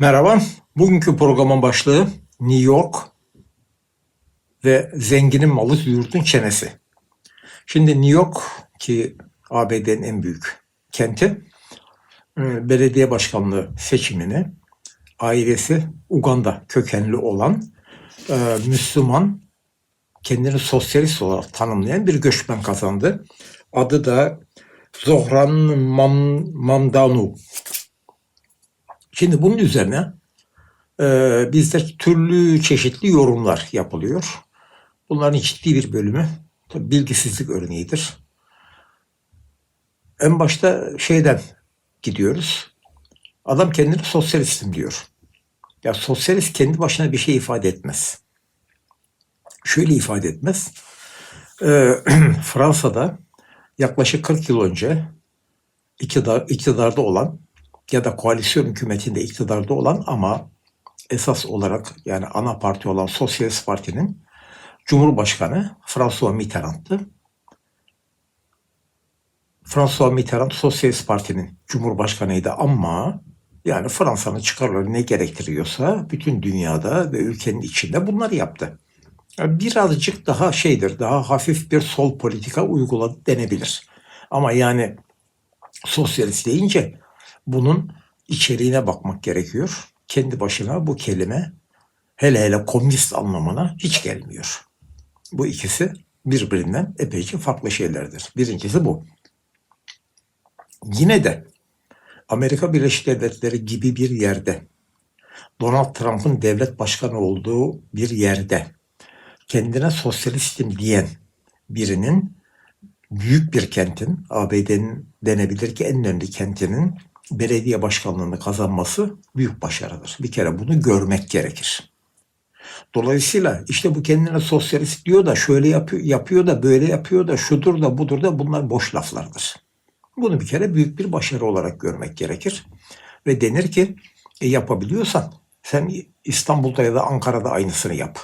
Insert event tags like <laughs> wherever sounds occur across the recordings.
Merhaba. Bugünkü programın başlığı New York ve zenginin malı yurdun çenesi. Şimdi New York ki ABD'nin en büyük kenti e, belediye başkanlığı seçimini ailesi Uganda kökenli olan e, Müslüman kendini sosyalist olarak tanımlayan bir göçmen kazandı. Adı da Zohran Mam. Şimdi bunun üzerine e, bizde türlü çeşitli yorumlar yapılıyor. Bunların ciddi bir bölümü tabii bilgisizlik örneğidir. En başta şeyden gidiyoruz. Adam kendini sosyalistim diyor. Ya sosyalist kendi başına bir şey ifade etmez. Şöyle ifade etmez. Ee, <clears throat> Fransa'da yaklaşık 40 yıl önce iktidar, iktidarda olan ya da koalisyon hükümetinde iktidarda olan ama esas olarak yani ana parti olan Sosyalist Parti'nin Cumhurbaşkanı François Mitterrand'tı. François Mitterrand Sosyalist Parti'nin Cumhurbaşkanıydı ama yani Fransa'nın çıkarları ne gerektiriyorsa bütün dünyada ve ülkenin içinde bunları yaptı. Yani birazcık daha şeydir, daha hafif bir sol politika uyguladı denebilir. Ama yani sosyalist deyince bunun içeriğine bakmak gerekiyor. Kendi başına bu kelime hele hele komünist anlamına hiç gelmiyor. Bu ikisi birbirinden epeyce farklı şeylerdir. Birincisi bu. Yine de Amerika Birleşik Devletleri gibi bir yerde Donald Trump'ın devlet başkanı olduğu bir yerde kendine sosyalistim diyen birinin büyük bir kentin, ABD'nin denebilir ki en önemli kentinin belediye başkanlığını kazanması büyük başarıdır. Bir kere bunu görmek gerekir. Dolayısıyla işte bu kendine sosyalist diyor da şöyle yapıyor, yapıyor da böyle yapıyor da şudur da budur da bunlar boş laflardır. Bunu bir kere büyük bir başarı olarak görmek gerekir. Ve denir ki e, yapabiliyorsan sen İstanbul'da ya da Ankara'da aynısını yap.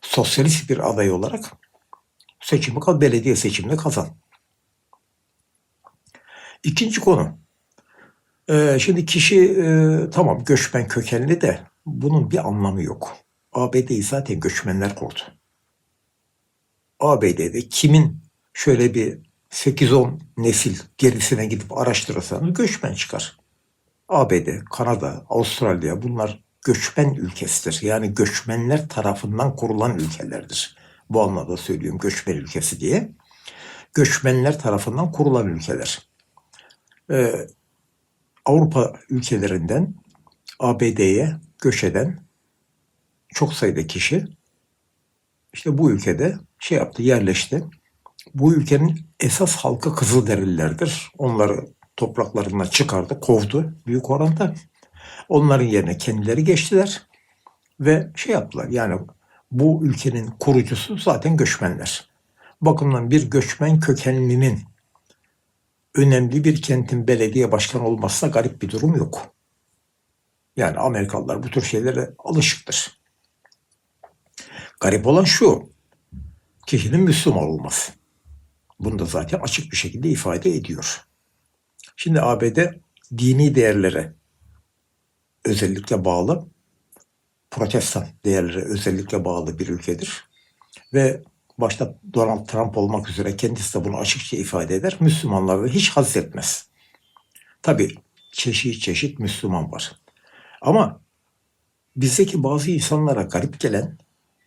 Sosyalist bir aday olarak seçimi kal, belediye seçimini kazan. İkinci konu. Ee, şimdi kişi e, tamam göçmen kökenli de bunun bir anlamı yok. ABD'yi zaten göçmenler kurdu. ABD'de kimin şöyle bir 8-10 nesil gerisine gidip araştırırsanız göçmen çıkar. ABD, Kanada, Avustralya bunlar göçmen ülkesidir. Yani göçmenler tarafından kurulan ülkelerdir. Bu anlamda söylüyorum göçmen ülkesi diye. Göçmenler tarafından kurulan ülkeler. Ee, Avrupa ülkelerinden ABD'ye göç eden çok sayıda kişi işte bu ülkede şey yaptı, yerleşti. Bu ülkenin esas halkı Kızılderililerdir. Onları topraklarından çıkardı, kovdu büyük oranda. Onların yerine kendileri geçtiler ve şey yaptılar. Yani bu ülkenin kurucusu zaten göçmenler. Bakımdan bir göçmen kökenlinin önemli bir kentin belediye başkanı olmasına garip bir durum yok. Yani Amerikalılar bu tür şeylere alışıktır. Garip olan şu, kişinin Müslüman olması. Bunu da zaten açık bir şekilde ifade ediyor. Şimdi ABD dini değerlere özellikle bağlı, protestan değerlere özellikle bağlı bir ülkedir. Ve başta Donald Trump olmak üzere kendisi de bunu açıkça ifade eder. Müslümanlar da hiç haz etmez. Tabi çeşit çeşit Müslüman var. Ama bizdeki bazı insanlara garip gelen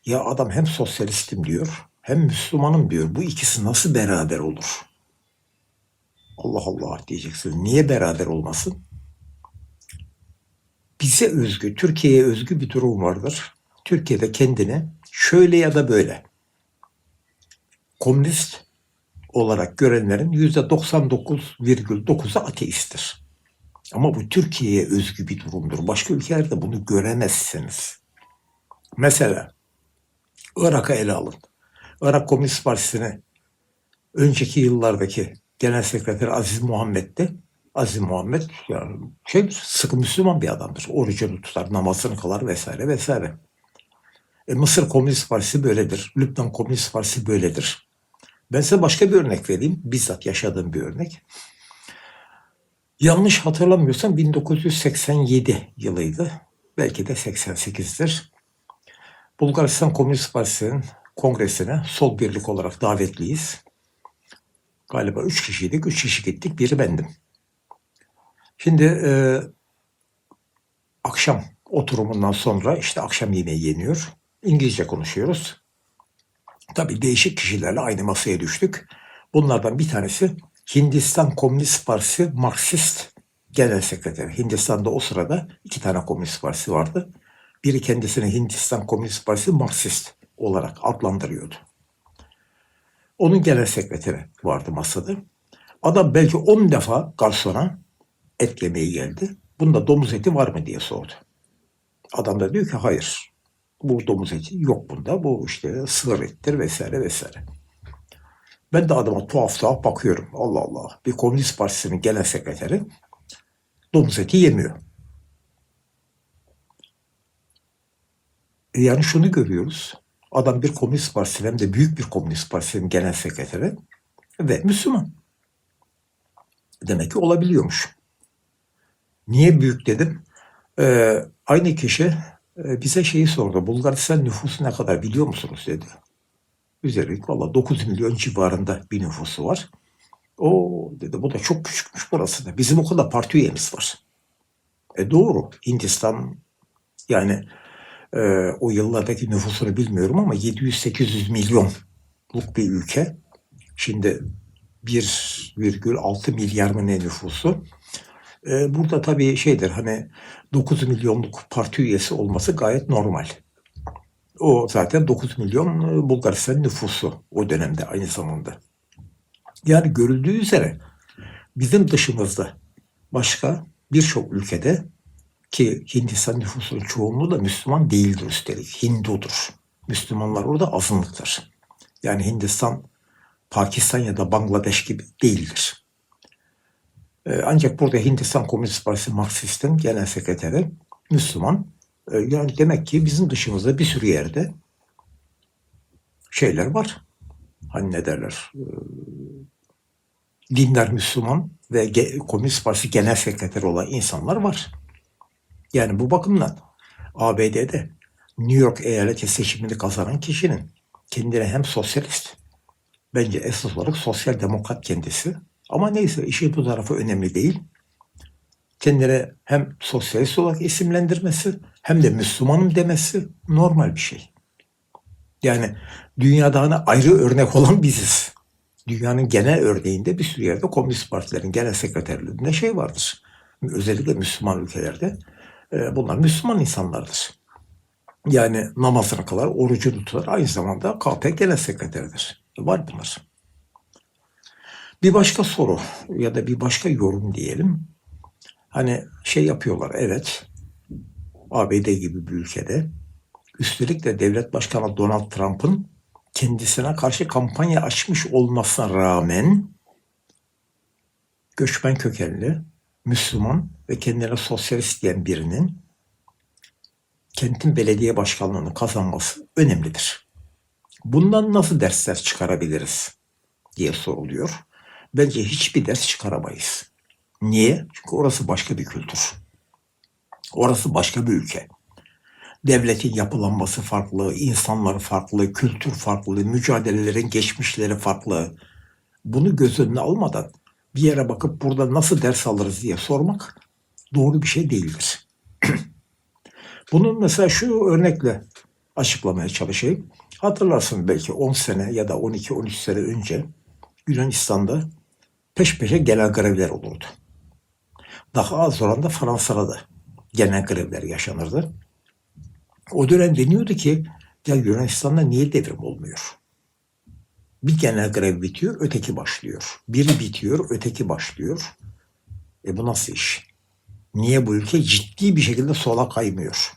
ya adam hem sosyalistim diyor hem Müslümanım diyor. Bu ikisi nasıl beraber olur? Allah Allah diyeceksin. Niye beraber olmasın? Bize özgü, Türkiye'ye özgü bir durum vardır. Türkiye'de kendini şöyle ya da böyle komünist olarak görenlerin %99,9'u ateisttir. Ama bu Türkiye'ye özgü bir durumdur. Başka ülkelerde bunu göremezsiniz. Mesela Irak'a ele alın. Irak Komünist Partisi'ne önceki yıllardaki Genel Sekreteri Aziz Muhammed'di. Aziz Muhammed yani şey sıkı Müslüman bir adamdır. Orucunu tutar, namazını kılar vesaire vesaire. E, Mısır Komünist Partisi böyledir. Lübnan Komünist Partisi böyledir. Ben size başka bir örnek vereyim. Bizzat yaşadığım bir örnek. Yanlış hatırlamıyorsam 1987 yılıydı. belki de 88'dir. Bulgaristan Komünist Partisi'nin kongresine sol birlik olarak davetliyiz. Galiba üç kişiydik, üç kişi gittik, biri bendim. Şimdi e, akşam oturumundan sonra işte akşam yemeği yeniyor. İngilizce konuşuyoruz. Tabii değişik kişilerle aynı masaya düştük. Bunlardan bir tanesi Hindistan Komünist Partisi Marksist Genel Sekreteri. Hindistan'da o sırada iki tane Komünist Partisi vardı. Biri kendisini Hindistan Komünist Partisi Marksist olarak adlandırıyordu. Onun genel sekreteri vardı masada. Adam belki 10 defa garsona et yemeği geldi. Bunda domuz eti var mı diye sordu. Adam da diyor ki hayır. Bu domuz eti yok bunda. Bu işte sığır ettir vesaire vesaire. Ben de adama tuhaf tuhaf bakıyorum. Allah Allah. Bir Komünist Partisi'nin genel sekreteri domuz eti yemiyor. E yani şunu görüyoruz. Adam bir Komünist Partisi'nin hem de büyük bir Komünist Partisi'nin genel sekreteri ve Müslüman. Demek ki olabiliyormuş. Niye büyük dedim? Ee, aynı kişi bize şeyi sordu. Bulgaristan nüfusu ne kadar biliyor musunuz dedi. Üstelik valla 9 milyon civarında bir nüfusu var. O dedi bu da çok küçükmüş burası da. Bizim o kadar parti üyemiz var. E doğru. Hindistan yani e, o yıllardaki nüfusunu bilmiyorum ama 700-800 milyonluk bir ülke. Şimdi 1,6 milyar mı ne nüfusu. E, burada tabii şeydir hani 9 milyonluk parti üyesi olması gayet normal. O zaten 9 milyon e, Bulgaristan nüfusu o dönemde aynı zamanda. Yani görüldüğü üzere bizim dışımızda başka birçok ülkede ki Hindistan nüfusunun çoğunluğu da Müslüman değildir üstelik. Hindudur. Müslümanlar orada azınlıktır. Yani Hindistan, Pakistan ya da Bangladeş gibi değildir. Ee, ancak burada Hindistan Komünist Partisi Marksist'in genel sekreteri Müslüman. Ee, yani demek ki bizim dışımızda bir sürü yerde şeyler var. Hani ne derler? Ee, dindar Müslüman ve Komünist Partisi genel sekreteri olan insanlar var. Yani bu bakımdan ABD'de New York eyaleti seçimini kazanan kişinin kendine hem sosyalist, bence esas olarak sosyal demokrat kendisi. Ama neyse işin bu tarafı önemli değil. Kendine hem sosyalist olarak isimlendirmesi hem de Müslümanım demesi normal bir şey. Yani dünyada hani ayrı örnek olan biziz. Dünyanın genel örneğinde bir sürü yerde komünist partilerin genel sekreterliğinde şey vardır. Özellikle Müslüman ülkelerde e, bunlar Müslüman insanlardır. Yani namazına kadar orucu tutar. Aynı zamanda KP Genel Sekreteridir. Var bunlar. Bir başka soru ya da bir başka yorum diyelim. Hani şey yapıyorlar evet ABD gibi bir ülkede üstelik de devlet başkanı Donald Trump'ın kendisine karşı kampanya açmış olmasına rağmen göçmen kökenli Müslüman ve kendine sosyalist diyen birinin kentin belediye başkanlığını kazanması önemlidir. Bundan nasıl dersler çıkarabiliriz diye soruluyor. Bence hiçbir ders çıkaramayız. Niye? Çünkü orası başka bir kültür. Orası başka bir ülke. Devletin yapılanması farklı, insanlar farklı, kültür farklı, mücadelelerin geçmişleri farklı. Bunu göz önüne almadan bir yere bakıp burada nasıl ders alırız diye sormak doğru bir şey değildir. <clears throat> Bunun mesela şu örnekle açıklamaya çalışayım. Hatırlarsın belki 10 sene ya da 12-13 sene önce Yunanistan'da peş peşe genel grevler olurdu. Daha az oranda Fransa'da da genel grevler yaşanırdı. O dönem deniyordu ki ya Yunanistan'da niye devrim olmuyor? Bir genel grev bitiyor, öteki başlıyor. Biri bitiyor, öteki başlıyor. E bu nasıl iş? Niye bu ülke ciddi bir şekilde sola kaymıyor?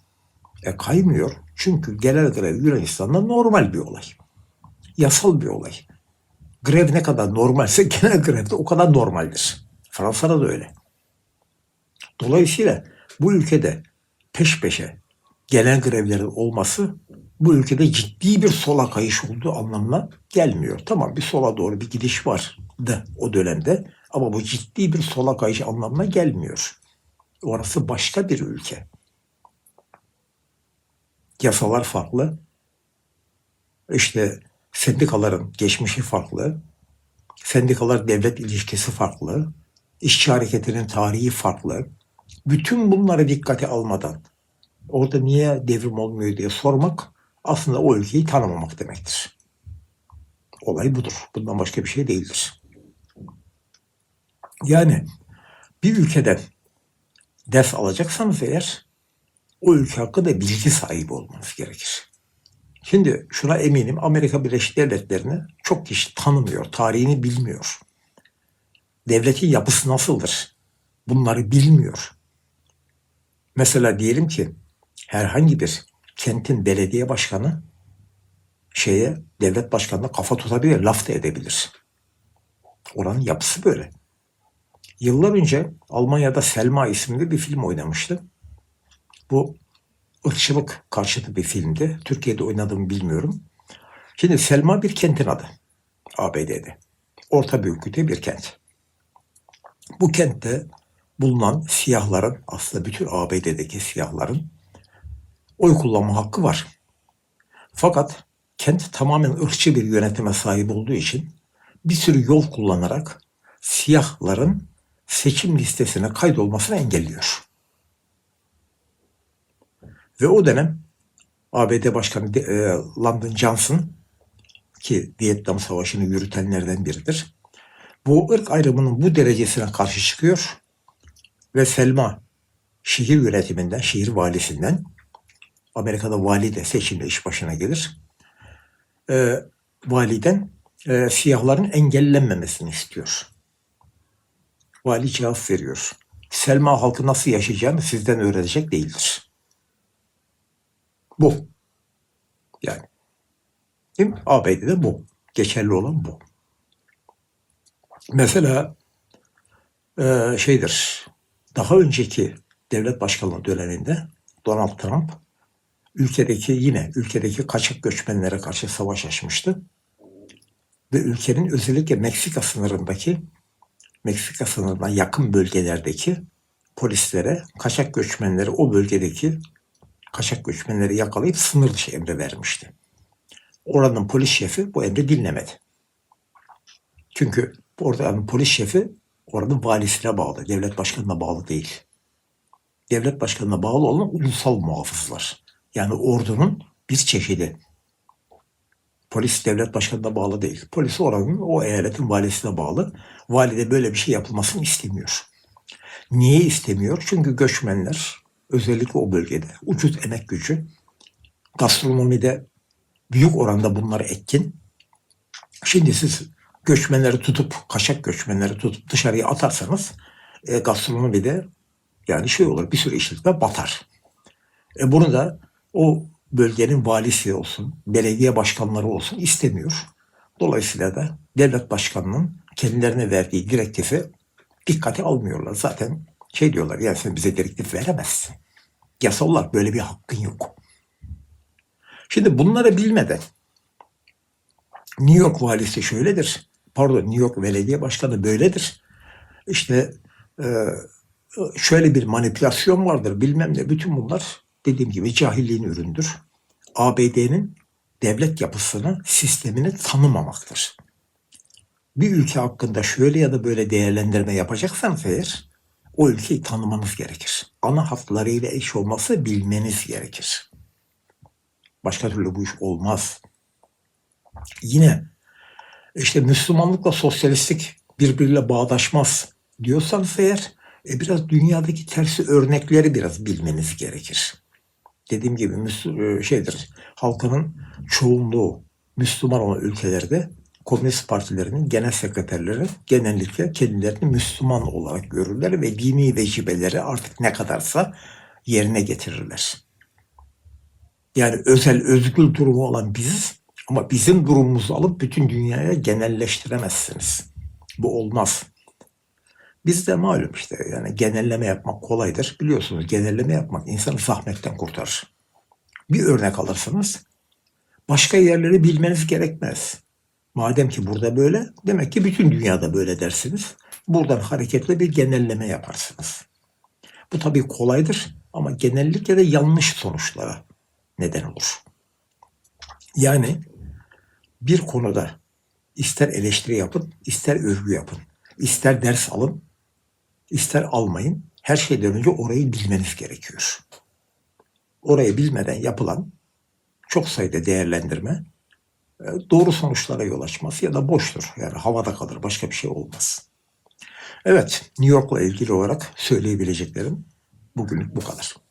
E kaymıyor çünkü genel grev Yunanistan'da normal bir olay. Yasal bir olay. Grev ne kadar normalse <laughs> genel grev de o kadar normaldir. Fransa'da da öyle. Dolayısıyla bu ülkede peş peşe genel grevlerin olması bu ülkede ciddi bir sola kayış olduğu anlamına gelmiyor. Tamam bir sola doğru bir gidiş var da o dönemde ama bu ciddi bir sola kayış anlamına gelmiyor. Orası başka bir ülke. yasalar farklı. İşte sendikaların geçmişi farklı. Sendikalar devlet ilişkisi farklı. İşçi hareketinin tarihi farklı. Bütün bunları dikkate almadan orada niye devrim olmuyor diye sormak aslında o ülkeyi tanımamak demektir. Olay budur. Bundan başka bir şey değildir. Yani bir ülkeden ders alacaksanız eğer o ülke hakkında bilgi sahibi olmanız gerekir. Şimdi şuna eminim Amerika Birleşik Devletleri'ni çok kişi tanımıyor, tarihini bilmiyor. Devletin yapısı nasıldır? Bunları bilmiyor. Mesela diyelim ki herhangi bir kentin belediye başkanı şeye devlet başkanına kafa tutabilir, laf da edebilir. Oranın yapısı böyle. Yıllar önce Almanya'da Selma isimli bir film oynamıştı. Bu ırkçılık karşıtı bir filmdi. Türkiye'de oynadığımı bilmiyorum. Şimdi Selma bir kentin adı. ABD'de. Orta büyüklükte bir kent. Bu kentte bulunan siyahların, aslında bütün ABD'deki siyahların oy kullanma hakkı var. Fakat kent tamamen ırkçı bir yönetime sahip olduğu için bir sürü yol kullanarak siyahların seçim listesine kaydolmasını engelliyor. Ve o dönem ABD Başkanı e, Lyndon Johnson ki Vietnam Savaşı'nı yürütenlerden biridir. Bu ırk ayrımının bu derecesine karşı çıkıyor ve Selma şehir yönetiminden, şehir valisinden Amerika'da vali de seçimle iş başına gelir. E, validen e, siyahların engellenmemesini istiyor. Vali cevap veriyor. Selma halkı nasıl yaşayacağını sizden öğrenecek değildir. Bu. Yani. Değil mi? ABD'de bu. Geçerli olan bu. Mesela e, şeydir. Daha önceki devlet başkanlığı döneminde Donald Trump ülkedeki yine ülkedeki kaçak göçmenlere karşı savaş açmıştı. Ve ülkenin özellikle Meksika sınırındaki Meksika sınırına yakın bölgelerdeki polislere kaçak göçmenleri o bölgedeki kaçak göçmenleri yakalayıp sınır dışı emri vermişti. Oranın polis şefi bu emri dinlemedi. Çünkü oranın polis şefi oranın valisine bağlı, devlet başkanına bağlı değil. Devlet başkanına bağlı olan ulusal muhafızlar. Yani ordunun bir çeşidi. Polis devlet başkanına bağlı değil. Polis oranın o eyaletin valisine bağlı. Vali de böyle bir şey yapılmasını istemiyor. Niye istemiyor? Çünkü göçmenler özellikle o bölgede ucuz emek gücü gastronomide büyük oranda bunları etkin. Şimdi siz göçmenleri tutup, kaşak göçmenleri tutup dışarıya atarsanız e, gastronomide yani şey olur bir sürü işletme batar. E, bunu da o bölgenin valisi olsun, belediye başkanları olsun istemiyor. Dolayısıyla da devlet başkanının kendilerine verdiği direktifi dikkate almıyorlar. Zaten şey diyorlar yani sen bize direktif veremezsin. Yasal olarak böyle bir hakkın yok. Şimdi bunları bilmeden New York valisi şöyledir. Pardon New York belediye başkanı böyledir. İşte e, şöyle bir manipülasyon vardır bilmem ne. Bütün bunlar dediğim gibi cahilliğin üründür. ABD'nin devlet yapısını, sistemini tanımamaktır. Bir ülke hakkında şöyle ya da böyle değerlendirme yapacaksanız eğer o ülkeyi tanımanız gerekir. Ana hatlarıyla eş olması bilmeniz gerekir. Başka türlü bu iş olmaz. Yine işte Müslümanlıkla sosyalistlik birbiriyle bağdaşmaz diyorsanız eğer e, biraz dünyadaki tersi örnekleri biraz bilmeniz gerekir. Dediğim gibi Müslü, şeydir halkının çoğunluğu Müslüman olan ülkelerde komünist partilerinin genel sekreterleri genellikle kendilerini Müslüman olarak görürler ve dini vecibeleri artık ne kadarsa yerine getirirler. Yani özel özgül durumu olan biziz ama bizim durumumuzu alıp bütün dünyaya genelleştiremezsiniz. Bu olmaz. Bizde malum işte yani genelleme yapmak kolaydır. Biliyorsunuz genelleme yapmak insanı zahmetten kurtarır. Bir örnek alırsanız başka yerleri bilmeniz gerekmez. Madem ki burada böyle, demek ki bütün dünyada böyle dersiniz. Buradan hareketle bir genelleme yaparsınız. Bu tabii kolaydır ama genellikle de yanlış sonuçlara neden olur. Yani bir konuda ister eleştiri yapın, ister övgü yapın, ister ders alın, ister almayın. Her şeyden önce orayı bilmeniz gerekiyor. Orayı bilmeden yapılan çok sayıda değerlendirme doğru sonuçlara yol açmaz ya da boştur. Yani havada kalır, başka bir şey olmaz. Evet, New York'la ilgili olarak söyleyebileceklerim bugünlük bu kadar.